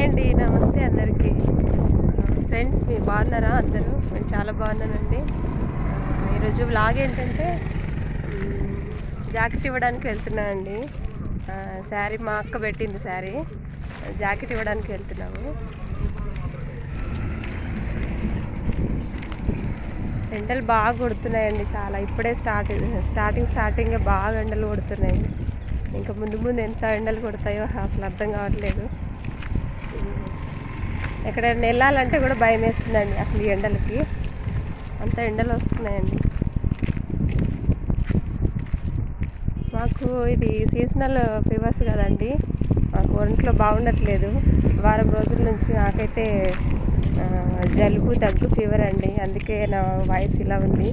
Hi అండి నమస్తే అందరికీ. ఫ్రెండ్స్ మీరు బాగున్నారా? అందరూ? నేను చాలా బాగున్నానండి. ఈరోజు వ్లాగ్ ఏంటంటే జాకెట్ ఇవ్వడానికి వెళ్తున్నానండి. అండి శారీ మా అక్క పెట్టింది శారీ. జాకెట్ ఇవ్వడానికి వెళ్తున్నాము. ఎండలు బాగా కొడుతున్నాయండి చాలా. ఇప్పుడే స్టార్ట్ స్టార్టింగ్ స్టార్టింగ్ బాగా ఎండలు కొడుతున్నాయి. ఇంకా ముందు ముందు ఎంత ఎండలు కొడతాయో అసలు అర్థం కావట్లేదు. ఎక్కడైనా వెళ్ళాలంటే కూడా భయం వేస్తుందండి అసలు ఈ ఎండలకి. అంత ఎండలు వస్తున్నాయండి. మాకు ఇది సీజనల్ ఫీవర్స్ కదండి. మాకు ఒంట్లో బాగుండట్లేదు. వారం రోజుల నుంచి నాకైతే జలుబు దగ్గు ఫీవర్ అండి. అందుకే నా వాయిస్ ఇలా ఉంది.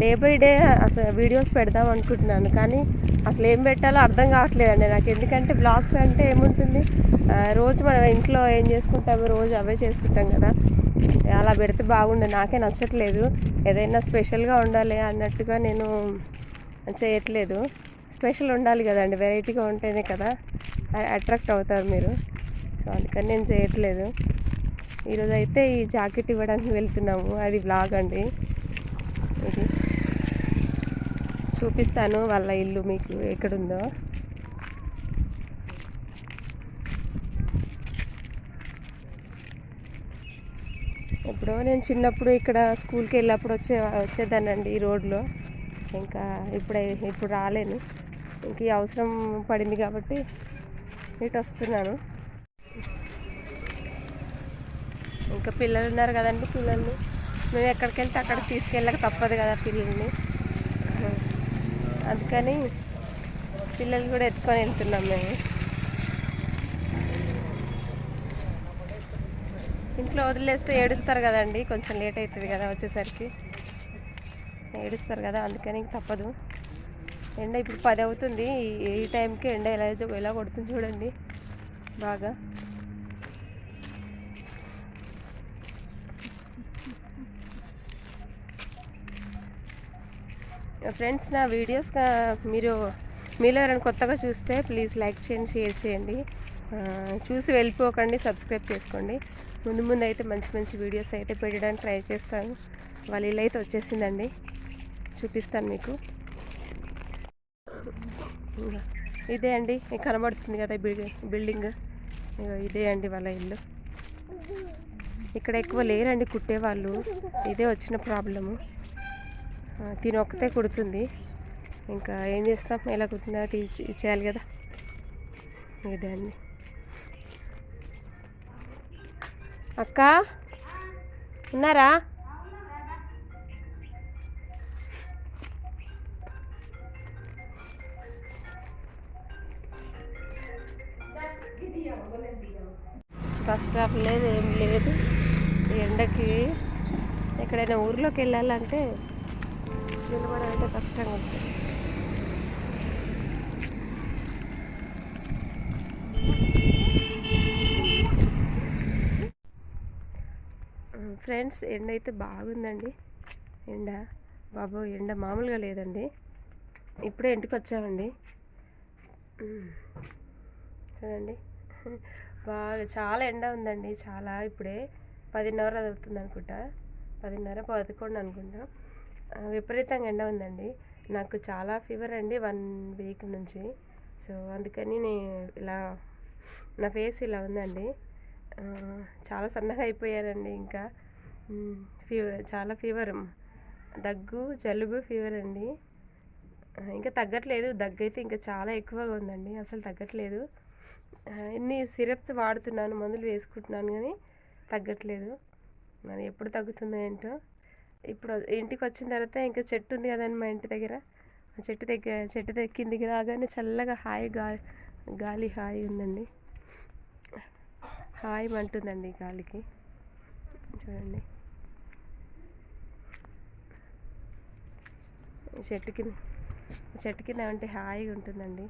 డే బై డే అసలు వీడియోస్ పెడదాం అనుకుంటున్నాను. కానీ అసలు ఏం పెట్టాలో అర్థం కావట్లేదండి నాకు. ఎందుకంటే బ్లాగ్స్ అంటే ఏముంటుంది? రోజు మనం ఇంట్లో ఏం చేసుకుంటామో రోజు అవే చేసుకుంటాం కదా. అలా పెడితే బాగుండదు. నాకే నచ్చట్లేదు. ఏదైనా స్పెషల్గా ఉండాలి అన్నట్టుగా నేను చేయట్లేదు. స్పెషల్ ఉండాలి కదండి. వెరైటీగా ఉంటేనే కదా అట్రాక్ట్ అవుతారు మీరు. సో అందుకని నేను చేయట్లేదు. ఈరోజు అయితే ఈ జాకెట్ ఇవ్వడానికి వెళ్తున్నాము. అది బ్లాగ్ అండి. ఇది. చూపిస్తాను వాళ్ళ ఇల్లు మీకు ఎక్కడుందో. ఇప్పుడు నేను చిన్నప్పుడు ఇక్కడ స్కూల్కి వెళ్ళినప్పుడు వచ్చే వచ్చేదానండి ఈ రోడ్లో. ఇంకా ఇప్పుడు ఇప్పుడు రాలేను. ఇంక ఈ అవసరం పడింది కాబట్టి ఇటు వస్తున్నాను. ఇంకా పిల్లలు ఉన్నారు కదండి పిల్లల్ని మేము ఎక్కడికి వెళ్తే అక్కడికి తీసుకెళ్ళక తప్పదు కదా పిల్లల్ని. అందుకని పిల్లలు కూడా ఎత్తుకొని వెళ్తున్నాం మేము. ఇంట్లో వదిలేస్తే ఏడుస్తారు కదండి కొంచెం లేట్ అవుతుంది కదా వచ్చేసరికి. ఏడుస్తారు కదా అందుకని తప్పదు. ఎండ ఇప్పుడు పది అవుతుంది ఈ- టైంకి ఎండ ఎలా ఎలా కొడుతుంది చూడండి బాగా. ఫ్రెండ్స్ నా వీడియోస్ మీరు మీలో ఎవరైనా కొత్తగా చూస్తే ప్లీజ్ లైక్ చేయండి షేర్ చేయండి. చూసి వెళ్ళిపోకండి సబ్స్క్రైబ్ చేసుకోండి. ముందు ముందు అయితే మంచి మంచి వీడియోస్ అయితే పెట్టడానికి ట్రై చేస్తాను. వాళ్ళ ఇల్లు అయితే వచ్చేసిందండి. చూపిస్తాను మీకు. ఇదే అండి మీకు కనబడుతుంది కదా బిల్డింగ్ ఇదే అండి వాళ్ళ ఇల్లు. ఇక్కడ ఎక్కువ లేరండి కుట్టేవాళ్ళు. ఇదే వచ్చిన ప్రాబ్లము తినొక్కతే తిని ఒక్కతే కుడుతుంది. ఇంకా ఏం చేస్తాం? ఎలా కుట్టినా తీసి చేయాలి కదా. దాన్ని. అండి అక్క? ఉన్నారా? బస్ స్టాప్ లేదు ఏం లేదు. ఎండకి ఎక్కడైనా ఊర్లోకి వెళ్ళాలంటే నిలబడాలంటే కష్టంగా ఉంటుంది. ఫ్రెండ్స్ ఎండ అయితే బాగుందండి. ఎండ బాబు ఎండ మామూలుగా లేదండి. ఇప్పుడే ఇంటికి వచ్చామండి. చూడండి. బాగా చాలా ఎండ ఉందండి చాలా ఇప్పుడే. పదిన్నర అవుతుంది అనుకుంటా. పదిన్నర పదకొండు అనుకుంటా. విపరీతంగా ఎండ ఉందండి. నాకు చాలా ఫీవర్ అండి వన్ వీక్ నుంచి. సో అందుకని నేను ఇలా నా ఫేస్ ఇలా ఉందండి. చాలా సన్నగా అయిపోయానండి ఇంకా. ఫీవర్ చాలా ఫీవర్. దగ్గు జలుబు ఫీవర్ అండి. ఇంకా తగ్గట్లేదు. దగ్గు అయితే ఇంకా చాలా ఎక్కువగా ఉందండి. అసలు తగ్గట్లేదు. ఎన్ని ఇన్ని సిరప్స్ వాడుతున్నాను మందులు వేసుకుంటున్నాను కానీ తగ్గట్లేదు. మరి ఎప్పుడు తగ్గుతుందో ఏంటో. ఇప్పుడు ఇంటికి వచ్చిన తర్వాత ఇంకా చెట్టు ఉంది కదండి మా ఇంటి దగ్గర. ఆ చెట్టు దగ్గర చెట్టు దగ్గర కిందికి రాగానే చల్లగా హాయి గాలి గాలి హాయి ఉందండి. హాయి అంటుందండి గాలికి. చూడండి. చెట్టు కింద చెట్టు కింద ఉంటే హాయిగా ఉంటుందండి.